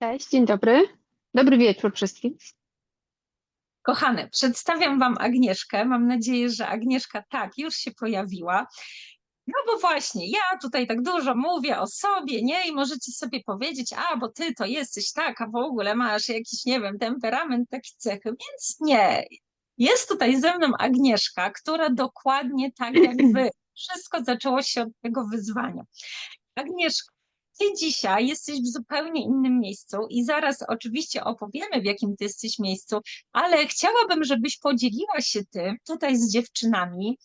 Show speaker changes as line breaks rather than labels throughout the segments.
Cześć, dzień dobry. Dobry wieczór wszystkim.
Kochane, przedstawiam Wam Agnieszkę. Mam nadzieję, że Agnieszka tak już się pojawiła. No bo właśnie, ja tutaj tak dużo mówię o sobie, nie? I możecie sobie powiedzieć, a bo ty to jesteś tak, a w ogóle masz jakiś, nie wiem, temperament, takie cechy, więc nie. Jest tutaj ze mną Agnieszka, która dokładnie tak jak wy. Wszystko zaczęło się od tego wyzwania. Agnieszka, ty dzisiaj jesteś w zupełnie innym miejscu i zaraz oczywiście opowiemy, w jakim ty jesteś miejscu, ale chciałabym, żebyś podzieliła się tym tutaj z dziewczynami,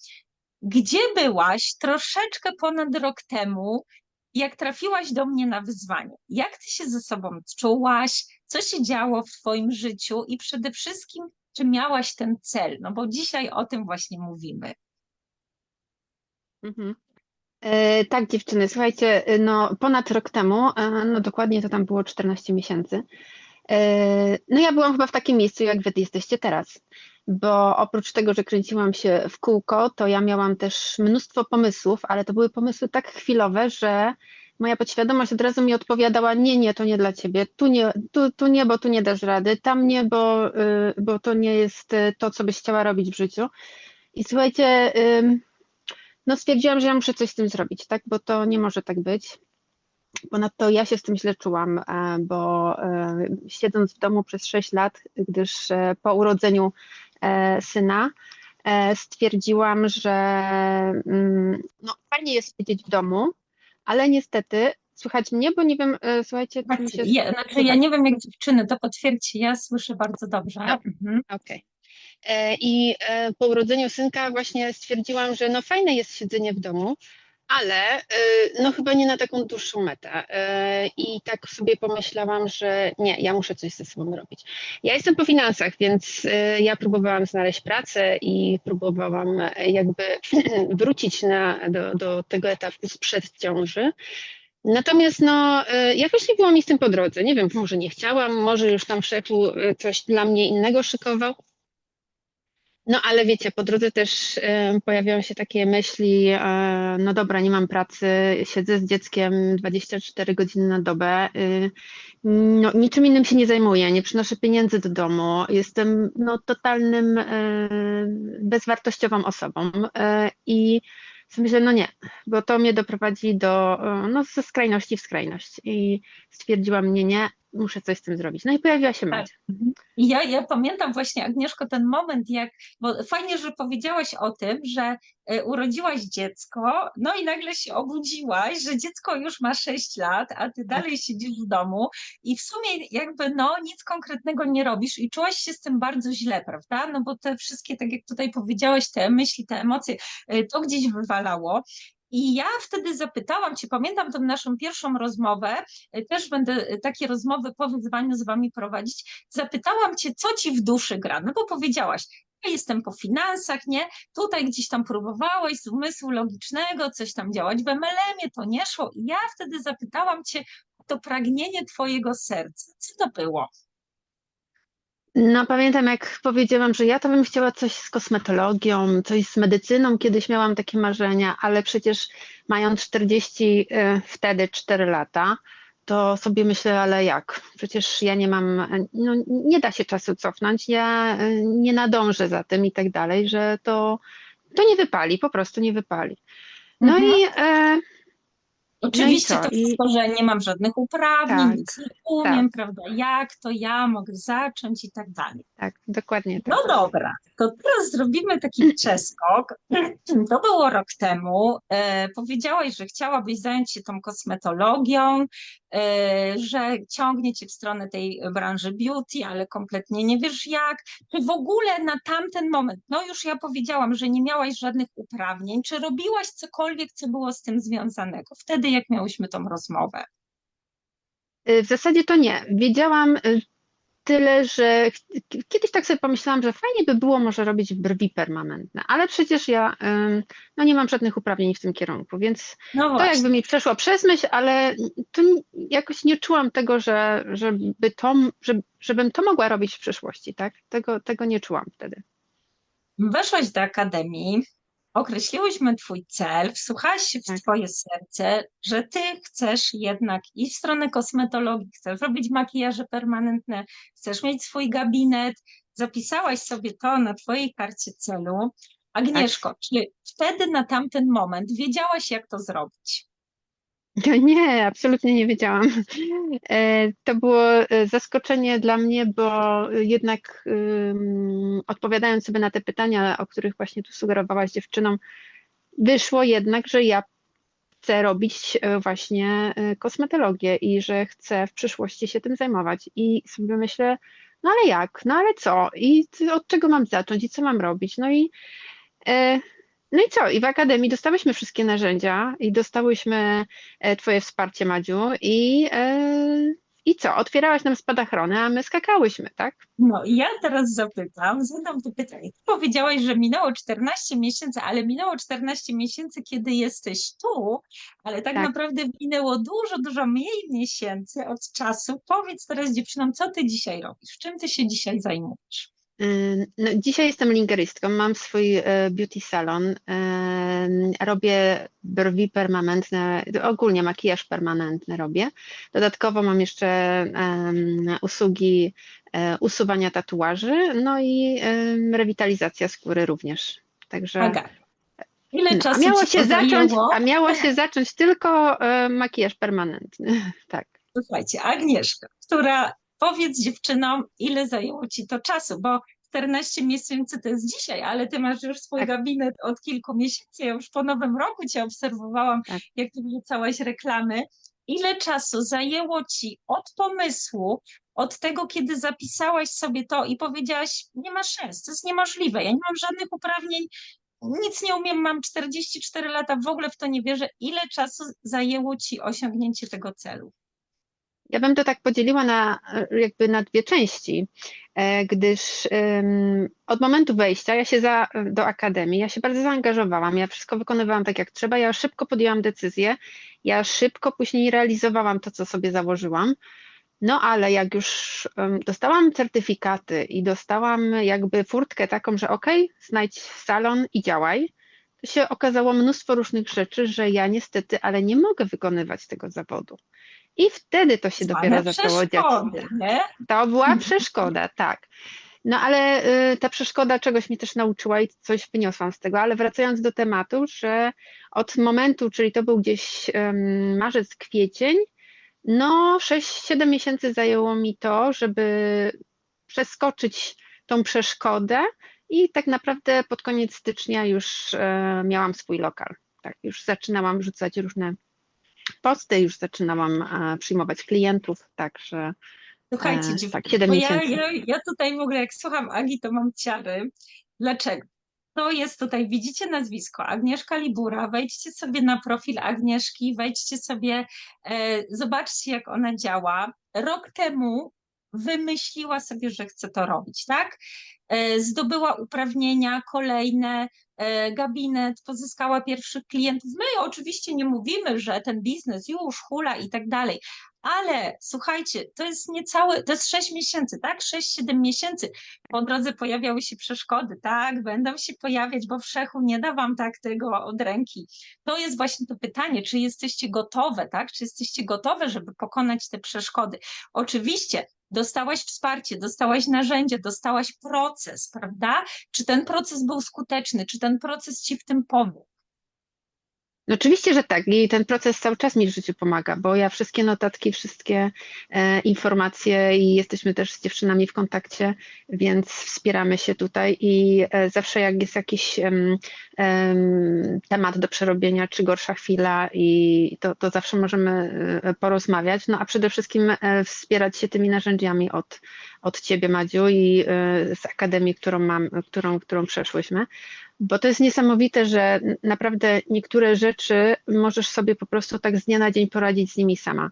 gdzie byłaś troszeczkę ponad rok temu, jak trafiłaś do mnie na wyzwanie. Jak ty się ze sobą czułaś? Co się działo w twoim życiu? I przede wszystkim, czy miałaś ten cel? No bo dzisiaj o tym właśnie mówimy.
Mhm. E, tak, dziewczyny, słuchajcie, e, no ponad rok temu, no dokładnie to tam było 14 miesięcy. E, no ja byłam chyba w takim miejscu, jak wy jesteście teraz, bo oprócz tego, że kręciłam się w kółko, to ja miałam też mnóstwo pomysłów, ale to były pomysły tak chwilowe, że moja podświadomość od razu mi odpowiadała, nie, nie, to nie dla ciebie, tu nie, tu, tu nie, bo tu nie dasz rady, tam nie, bo, y, bo to nie jest y, to, co byś chciała robić w życiu. I słuchajcie, no stwierdziłam, że ja muszę coś z tym zrobić, tak, bo to nie może tak być. Ponadto ja się z tym źle czułam, e, bo e, siedząc w domu przez 6 lat, gdyż e, po urodzeniu syna stwierdziłam, że mm, no, fajnie jest siedzieć w domu, ale niestety słychać mnie, bo nie wiem, słuchajcie, czy mi się
Ja, znaczy, ja nie wiem jak dziewczyny, to potwierdźcie, ja słyszę bardzo dobrze.
No.
Mhm.
Okej. E, I e, po urodzeniu synka właśnie stwierdziłam, że no fajne jest siedzenie w domu, ale e, no chyba nie na taką dłuższą metę. E, I tak sobie pomyślałam, że nie, ja muszę coś ze sobą robić. Ja jestem po finansach, więc e, ja próbowałam znaleźć pracę i próbowałam e, jakby wrócić na, do, do tego etapu sprzed ciąży. Natomiast no, e, jakoś nie było mi z tym po drodze. Nie wiem, może nie chciałam, może już tam szefu e, coś dla mnie innego szykował. No ale wiecie, po drodze też pojawiają się takie myśli, e, no dobra, nie mam pracy, siedzę z dzieckiem 24 godziny na dobę, e, no, niczym innym się nie zajmuję, nie przynoszę pieniędzy do domu, jestem no, totalnym e, bezwartościową osobą e, i sobie myślę, no nie, bo to mnie doprowadzi do, no, ze skrajności w skrajność. I stwierdziłam, nie, nie, muszę coś z tym zrobić. No i pojawiła się Madzia.
Mhm. Ja, ja pamiętam właśnie, Agnieszko, ten moment, jak, bo fajnie, że powiedziałaś o tym, że e, urodziłaś dziecko, no i nagle się obudziłaś, że dziecko już ma 6 lat, a ty dalej siedzisz w domu i w sumie jakby no nic konkretnego nie robisz i czułaś się z tym bardzo źle, prawda? No bo te wszystkie, tak jak tutaj powiedziałaś, te myśli, te emocje, e, to gdzieś wywalało. I ja wtedy zapytałam Cię, pamiętam tę naszą pierwszą rozmowę, e, też będę e, takie rozmowy po wyzwaniu z Wami prowadzić. Zapytałam Cię, co Ci w duszy gra? No bo powiedziałaś, ja jestem po finansach, nie? Tutaj gdzieś tam próbowałeś z umysłu logicznego coś tam działać w MLM-ie, to nie szło. I ja wtedy zapytałam Cię to pragnienie Twojego serca. Co to było?
No pamiętam, jak powiedziałam, że ja to bym chciała coś z kosmetologią, coś z medycyną, kiedyś miałam takie marzenia, ale przecież mając 40 y, wtedy 4 lata, to sobie myślę, ale jak? Przecież ja nie mam, no nie da się czasu cofnąć, ja y, nie nadążę za tym i tak dalej, że to, to nie wypali, po prostu nie wypali. No
Mhm.
i e,
Oczywiście
co?
to wszystko, że nie mam żadnych uprawnień,
Tak,
nic nie umiem, prawda? Jak to ja mogę zacząć i tak dalej.
tak, dokładnie tak.
No dobra, to teraz zrobimy taki przeskok. To było rok temu. E, powiedziałaś, że chciałabyś zająć się tą kosmetologią, e, że ciągnie cię w stronę tej branży beauty, ale kompletnie nie wiesz jak. Czy w ogóle na tamten moment, no już ja powiedziałam, że nie miałaś żadnych uprawnień, czy robiłaś cokolwiek, co było z tym związanego? Wtedy, jak miałyśmy tą rozmowę.
Y, W zasadzie to nie. Wiedziałam y, tyle, że kiedyś tak sobie pomyślałam, że fajnie by było może robić brwi permanentne, ale przecież ja no nie mam żadnych uprawnień w tym kierunku, więc
No
to jakby mi przeszło przez myśl, ale to jakoś nie czułam tego, że, żeby to, że, żebym to mogła robić w przyszłości, tak? Tego, tego nie czułam wtedy.
Weszłaś do akademii, określiłyśmy twój cel, wsłuchałaś się w
Tak.
twoje serce, że ty chcesz jednak iść w stronę kosmetologii, chcesz robić makijaże permanentne, chcesz mieć swój gabinet, zapisałaś sobie to na twojej karcie celu. Agnieszko, czy wtedy na tamten moment wiedziałaś, jak to zrobić?
Nie, absolutnie nie wiedziałam. E, To było e, zaskoczenie dla mnie, bo jednak odpowiadając sobie na te pytania, o których właśnie tu sugerowałaś dziewczynom, wyszło jednak, że ja chcę robić e, właśnie kosmetologię i że chcę w przyszłości się tym zajmować. I sobie myślę, no ale jak? No ale co? I od czego mam zacząć? I co mam robić? No i no i co? I w Akademii dostałyśmy wszystkie narzędzia i dostałyśmy e, Twoje wsparcie, Madziu, i, e, i co? Otwierałaś nam spadochrony, a my skakałyśmy, tak?
No i ja teraz zapytam, zadam to pytanie. Powiedziałaś, że minęło 14 miesięcy, ale minęło 14 miesięcy, kiedy jesteś tu, ale tak,
Tak.
naprawdę minęło dużo, dużo mniej miesięcy od czasu. Powiedz teraz dziewczynom, co ty dzisiaj robisz? Czym ty się dzisiaj zajmujesz?
No, dzisiaj jestem lingeristką, mam swój e, beauty salon, y, robię brwi permanentne, ogólnie makijaż permanentny robię. Dodatkowo mam jeszcze usługi e, usuwania tatuaży, no i rewitalizacja skóry również. Także
Aga, ile
no, a
czasu
miało
ci
się zacząć, a miało się zacząć tylko e, makijaż permanentny. Tak.
Słuchajcie, Agnieszka, która powiedz dziewczynom, ile zajęło ci to czasu, bo 14 miesięcy to jest dzisiaj, ale ty masz już swój
Tak.
gabinet od kilku miesięcy. Ja już po nowym roku cię obserwowałam,
Tak.
jak ty wrzucałaś reklamy. Ile czasu zajęło ci od pomysłu, od tego, kiedy zapisałaś sobie to i powiedziałaś, nie ma szans, to jest niemożliwe, ja nie mam żadnych uprawnień, nic nie umiem, mam 44 lata, w ogóle w to nie wierzę. Ile czasu zajęło ci osiągnięcie tego celu?
Ja bym to tak podzieliła na jakby na dwie części, e, gdyż od momentu wejścia ja się za, do akademii, ja się bardzo zaangażowałam, ja wszystko wykonywałam tak jak trzeba, ja szybko podjęłam decyzję, ja szybko później realizowałam to, co sobie założyłam. No ale jak już dostałam certyfikaty i dostałam jakby furtkę taką, że okej, znajdź salon i działaj, się okazało mnóstwo różnych rzeczy, że ja niestety, ale nie mogę wykonywać tego zawodu. I wtedy to się dopiero zaczęło dziać.
nie?
To była przeszkoda, tak. No ale y, ta przeszkoda czegoś mi też nauczyła i coś wyniosłam z tego, ale wracając do tematu, że od momentu, czyli to był gdzieś em, marzec, kwiecień, no 6-7 miesięcy zajęło mi to, żeby przeskoczyć tą przeszkodę i tak naprawdę pod koniec stycznia już e, miałam swój lokal. Tak, już zaczynałam rzucać różne posty, już zaczynałam e, przyjmować klientów, także
Słuchajcie,
E, tak, siedem
bo ja,
miesięcy.
ja, ja tutaj w ogóle jak słucham Agi, to mam ciary. Dlaczego? To jest tutaj, widzicie nazwisko Agnieszka Libura, wejdźcie sobie na profil Agnieszki, wejdźcie sobie, e, zobaczcie jak ona działa. Rok temu wymyśliła sobie, że chce to robić, tak? E, zdobyła uprawnienia kolejne, e, gabinet, pozyskała pierwszych klientów. My oczywiście nie mówimy, że ten biznes już hula i tak dalej, ale słuchajcie, to jest niecałe, to jest 6 miesięcy, tak? 6-7 miesięcy. Po drodze pojawiały się przeszkody, tak? Będą się pojawiać, bo wszechu nie da wam tak tego od ręki. To jest właśnie to pytanie, czy jesteście gotowe, tak? Czy jesteście gotowe, żeby pokonać te przeszkody? Oczywiście dostałaś wsparcie, dostałaś narzędzie, dostałaś proces, prawda? Czy ten proces był skuteczny? Czy ten proces ci w tym pomógł?
No oczywiście, że tak. I ten proces cały czas mi w życiu pomaga, bo ja wszystkie notatki, wszystkie e, informacje i jesteśmy też z dziewczynami w kontakcie, więc wspieramy się tutaj i e, zawsze jak jest jakiś em, em, temat do przerobienia, czy gorsza chwila, i to, to zawsze możemy e, porozmawiać. No a przede wszystkim e, wspierać się tymi narzędziami od, od Ciebie, Madziu, i e, z Akademii, którą mam, którą, którą przeszłyśmy. Bo to jest niesamowite, że naprawdę niektóre rzeczy możesz sobie po prostu tak z dnia na dzień poradzić z nimi sama.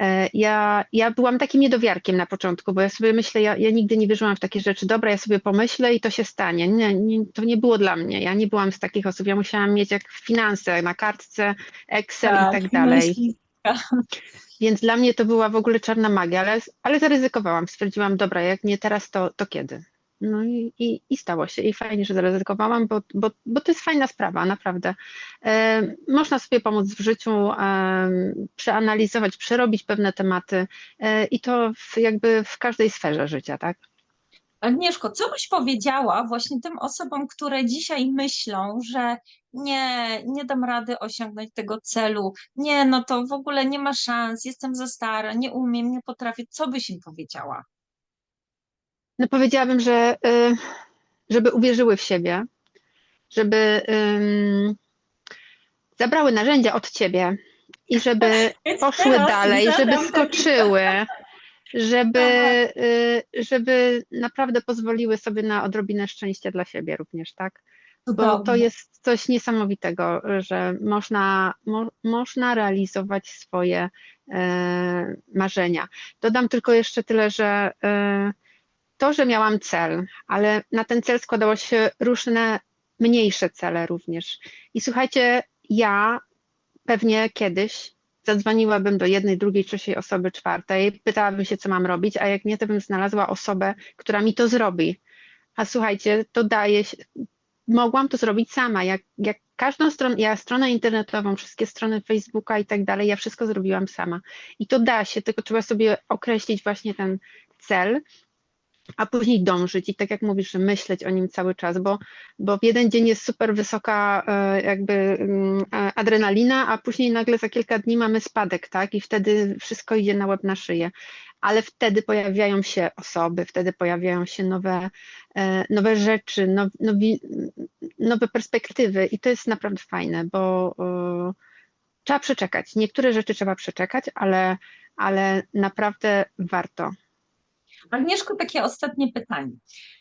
E, Ja, ja byłam takim niedowiarkiem na początku, bo ja sobie myślę, ja, ja nigdy nie wierzyłam w takie rzeczy. Dobra, ja sobie pomyślę i to się stanie. Nie, nie, to nie było dla mnie. Ja nie byłam z takich osób. Ja musiałam mieć jak finanse na kartce, Excel i tak dalej.
myśliska.
Więc dla mnie to była w ogóle czarna magia, ale, ale zaryzykowałam. Stwierdziłam, dobra, jak nie teraz, to, to kiedy? No i, i, i stało się. I fajnie, że zaryzykowałam, bo, bo, bo to jest fajna sprawa, naprawdę. E, można sobie pomóc w życiu, e, przeanalizować, przerobić pewne tematy e, i to w, jakby w każdej sferze życia, tak?
Agnieszko, co byś powiedziała właśnie tym osobom, które dzisiaj myślą, że nie, nie dam rady osiągnąć tego celu, nie, no to w ogóle nie ma szans, jestem za stara, nie umiem, nie potrafię. Co byś im powiedziała?
No powiedziałabym, że y, żeby uwierzyły w siebie, żeby zabrały narzędzia od ciebie i żeby poszły dalej, żeby wskoczyły, żeby, y, żeby naprawdę pozwoliły sobie na odrobinę szczęścia dla siebie również, tak? Bo to jest coś niesamowitego, że można, mo, można realizować swoje e, marzenia. Dodam tylko jeszcze tyle, że to, że miałam cel, ale na ten cel składało się różne mniejsze cele również. I słuchajcie, ja pewnie kiedyś zadzwoniłabym do jednej, drugiej, trzeciej osoby, czwartej, pytałabym się, co mam robić, a jak nie, to bym znalazła osobę, która mi to zrobi. A słuchajcie, to daje się, mogłam to zrobić sama. Jak, jak każdą stronę, ja stronę internetową, wszystkie strony Facebooka i tak dalej, ja wszystko zrobiłam sama. I to da się, tylko trzeba sobie określić właśnie ten cel, a później dążyć i tak jak mówisz, myśleć o nim cały czas, bo, bo w jeden dzień jest super wysoka e, jakby mm, adrenalina, a później nagle za kilka dni mamy spadek, tak? I wtedy wszystko idzie na łeb na szyję. Ale wtedy pojawiają się osoby, wtedy pojawiają się nowe, e, nowe rzeczy, now, nowi, nowe perspektywy i to jest naprawdę fajne, bo e, trzeba przeczekać. Niektóre rzeczy trzeba przeczekać, ale, ale naprawdę warto.
Agnieszko, takie ostatnie pytanie.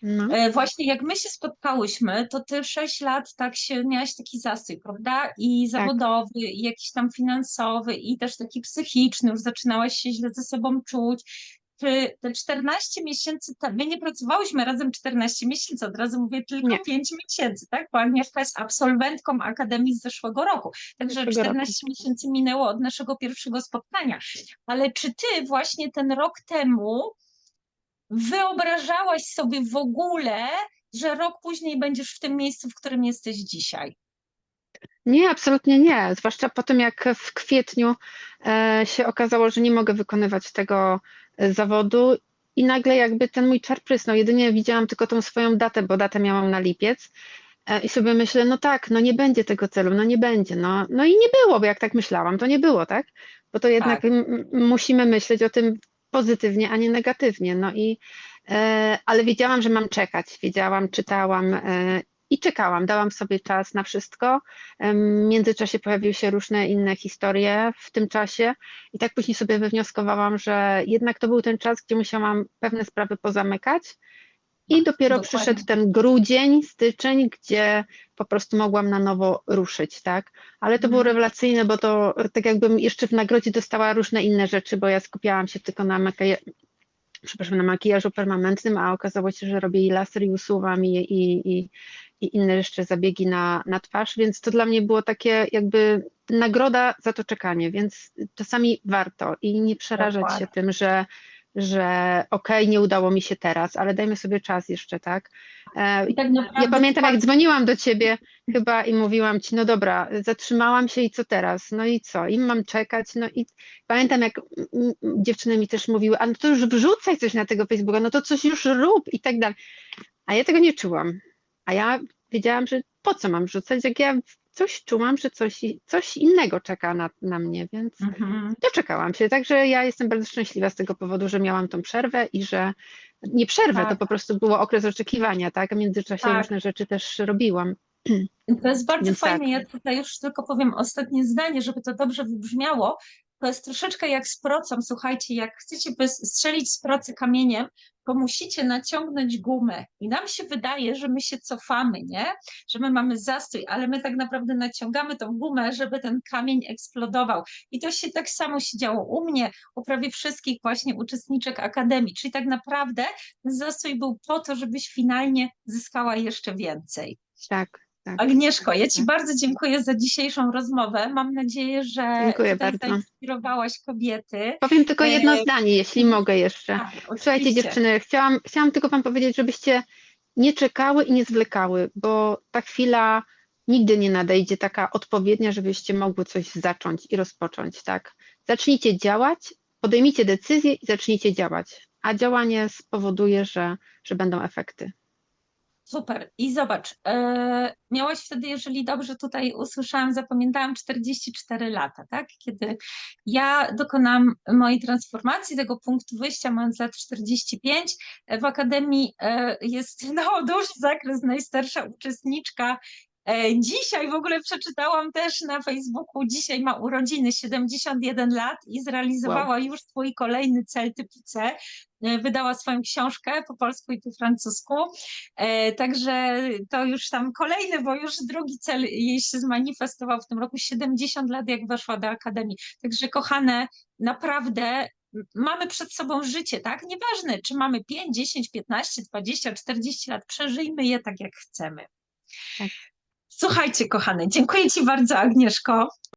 No.
E, Właśnie jak my się spotkałyśmy, to ty sześć lat tak się miałaś taki zastój, prawda? I zawodowy, i jakiś tam finansowy, i też taki psychiczny, już zaczynałaś się źle ze sobą czuć. Czy te 14 miesięcy, my nie pracowałyśmy razem 14 miesięcy, od razu mówię tylko
Nie.
5 miesięcy, tak? Bo Agnieszka jest absolwentką Akademii z zeszłego roku, także
Zeszłego roku.
14 miesięcy minęło od naszego pierwszego spotkania. Ale czy ty właśnie ten rok temu wyobrażałaś sobie w ogóle, że rok później będziesz w tym miejscu, w którym jesteś dzisiaj?
Nie, absolutnie nie. Zwłaszcza po tym, jak w kwietniu e, się okazało, że nie mogę wykonywać tego e, zawodu i nagle jakby ten mój czar prysnął. Jedynie widziałam tylko tą swoją datę, bo datę miałam na lipiec e, i sobie myślę, no tak, no nie będzie tego celu, no nie będzie. No, no i nie było, bo jak tak myślałam, to nie było, tak? Bo to jednak
Tak.
musimy myśleć o tym pozytywnie, a nie negatywnie. No i, e, ale wiedziałam, że mam czekać. Wiedziałam, czytałam e, i czekałam. Dałam sobie czas na wszystko. Em, W międzyczasie pojawiły się różne inne historie w tym czasie i tak później sobie wywnioskowałam, że jednak to był ten czas, gdzie musiałam pewne sprawy pozamykać i dopiero
dokładnie.
przyszedł ten grudzień, styczeń, gdzie po prostu mogłam na nowo ruszyć, tak? Ale to było
Mhm.
rewelacyjne, bo to tak jakbym jeszcze w nagrodzie dostała różne inne rzeczy, bo ja skupiałam się tylko na makijażu, przepraszam, na makijażu permanentnym, a okazało się, że robię i laser, i usuwam, i, i, i, i inne jeszcze zabiegi na, na twarz, więc to dla mnie było takie jakby nagroda za to czekanie, więc czasami warto i nie przerażać się
Dokładnie.
tym, że, że okej, nie udało mi się teraz, ale dajmy sobie czas jeszcze, tak? E,
I tak naprawdę
Ja pamiętam, jak
fakt-
dzwoniłam do ciebie chyba i mówiłam ci, no dobra, zatrzymałam się i co teraz? No i co? Im mam czekać? No i pamiętam, jak dziewczyny mi też mówiły, a no to już wrzucaj coś na tego Facebooka, no to coś już rób i tak dalej. A ja tego nie czułam. A ja wiedziałam, że po co mam wrzucać, jak ja coś czułam, że coś, coś innego czeka na, na mnie, więc
Mhm.
doczekałam się. Także ja jestem bardzo szczęśliwa z tego powodu, że miałam tą przerwę i że nie przerwę, to
Tak.
po prostu było okres oczekiwania, tak? A w międzyczasie
Tak.
różne rzeczy też robiłam.
To jest bardzo
Więc
fajne.
tak.
Ja tutaj już tylko powiem ostatnie zdanie, żeby to dobrze wybrzmiało. To jest troszeczkę jak z procą. Słuchajcie, jak chcecie strzelić z procy kamieniem, to musicie naciągnąć gumę. I nam się wydaje, że my się cofamy, nie? Że my mamy zastój, ale my tak naprawdę naciągamy tą gumę, żeby ten kamień eksplodował. I to się tak samo się działo u mnie, u prawie wszystkich właśnie uczestniczek Akademii. Czyli tak naprawdę ten zastój był po to, żebyś finalnie zyskała jeszcze więcej.
Tak, tak.
Agnieszko, ja Ci bardzo dziękuję za dzisiejszą rozmowę. Mam nadzieję, że
Dziękuję
zainspirowałaś kobiety.
Powiem tylko jedno
E,
zdanie, jeśli mogę jeszcze.
Tak,
Słuchajcie dziewczyny, chciałam, chciałam tylko wam powiedzieć, żebyście nie czekały i nie zwlekały, bo ta chwila nigdy nie nadejdzie taka odpowiednia, żebyście mogły coś zacząć i rozpocząć, tak? Zacznijcie działać, podejmijcie decyzję i zacznijcie działać, a działanie spowoduje, że, że będą efekty.
Super. I zobacz, e, miałaś wtedy, jeżeli dobrze tutaj usłyszałam, zapamiętałam 44 lata, tak? Kiedy ja dokonałam mojej transformacji, tego punktu wyjścia, mając lat 45. W Akademii e, jest no, duży zakres, najstarsza uczestniczka. E, Dzisiaj w ogóle przeczytałam też na Facebooku, dzisiaj ma urodziny 71 lat i zrealizowała już swój kolejny cel typu C. E, Wydała swoją książkę po polsku i po francusku. E, Także to już tam kolejny, bo już drugi cel jej się zmanifestował w tym roku 70 lat, jak weszła do Akademii. Także kochane, naprawdę mamy przed sobą życie, tak? Nieważne, czy mamy 5, 10, 15, 20, 40 lat, przeżyjmy je tak, jak chcemy.
Tak.
Słuchajcie, kochane, dziękuję Ci bardzo, Agnieszko.